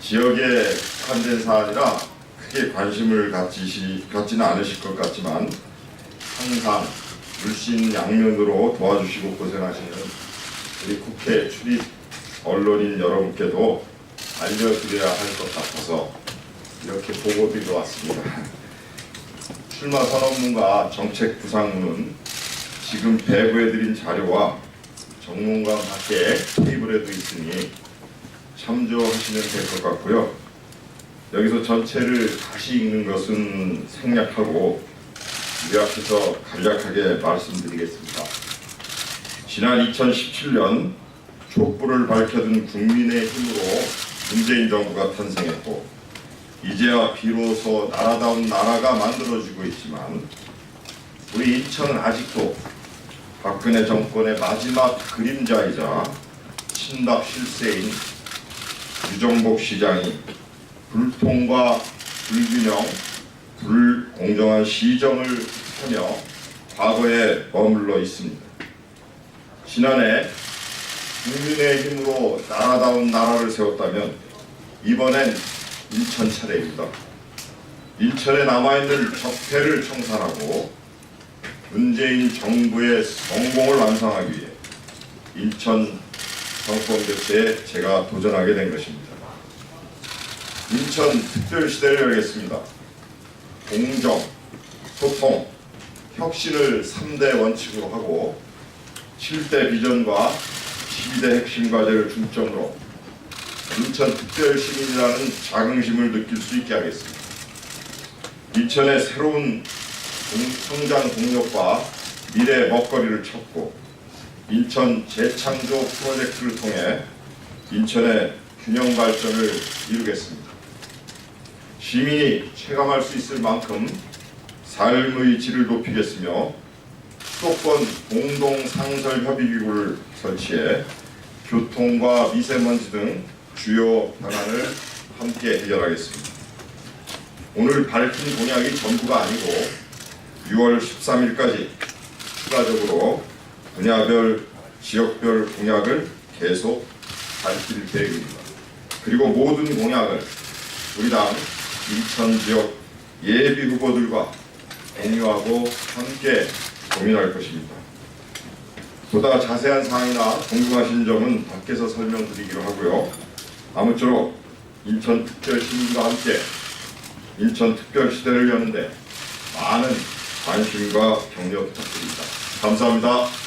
지역에 한된 사안이라 크게 관심을 갖지시, 갖지는 않으실 것 같지만 항상 물씬 양면으로 도와주시고 고생하시는 우리 국회 출입 언론인 여러분께도 알려드려야 할 것 같아서 이렇게 보고드리러 왔습니다. 출마 선언문과 정책 구상문은 지금 배부해드린 자료와 정문관 밖에 테이블에도 있으니 참조하시면 될 것 같고요. 여기서 전체를 다시 읽는 것은 생략하고 요약해서 간략하게 말씀드리겠습니다. 지난 2017년 촛불을 밝혀둔 국민의 힘으로 문재인 정부가 탄생했고 이제야 비로소 나라다운 나라가 만들어지고 있지만 우리 인천은 아직도 박근혜 정권의 마지막 그림자이자 친박 실세인 유정복 시장이 불통과 불균형, 불공정한 시정을 하며 과거에 머물러 있습니다. 지난해 국민의 힘으로 나라다운 나라를 세웠다면 이번엔 인천 차례입니다. 인천에 남아있는 적폐를 청산하고 문재인 정부의 성공을 완성하기 위해 인천 정권 교체에 제가 도전하게 된 것입니다. 인천 특별시대를 열겠습니다. 공정, 소통, 혁신을 3대 원칙으로 하고 7대 비전과 12대 핵심 과제를 중점으로 인천 특별시민이라는 자긍심을 느낄 수 있게 하겠습니다. 인천의 새로운 공- 성장 동력과 미래 먹거리를 찾고 인천 재창조 프로젝트를 통해 인천의 균형 발전을 이루겠습니다. 시민이 체감할 수 있을 만큼 삶의 질을 높이겠으며 수도권 공동 상설 협의기구를 설치해 교통과 미세먼지 등 주요 현안을 함께 해결하겠습니다. 오늘 밝힌 공약이 전부가 아니고 6월 13일까지 추가적으로 분야별 지역별 공약을 계속 밝힐 계획입니다. 그리고 모든 공약을 우리 당 인천 지역 예비 후보들과 공유하고 함께 고민할 것입니다. 보다 자세한 사항이나 궁금하신 점은 밖에서 설명드리기로 하고요. 아무쪼록 인천 특별 시민과 함께 인천 특별 시대를 여는데 많은 관심과 격려 부탁드립니다. 감사합니다.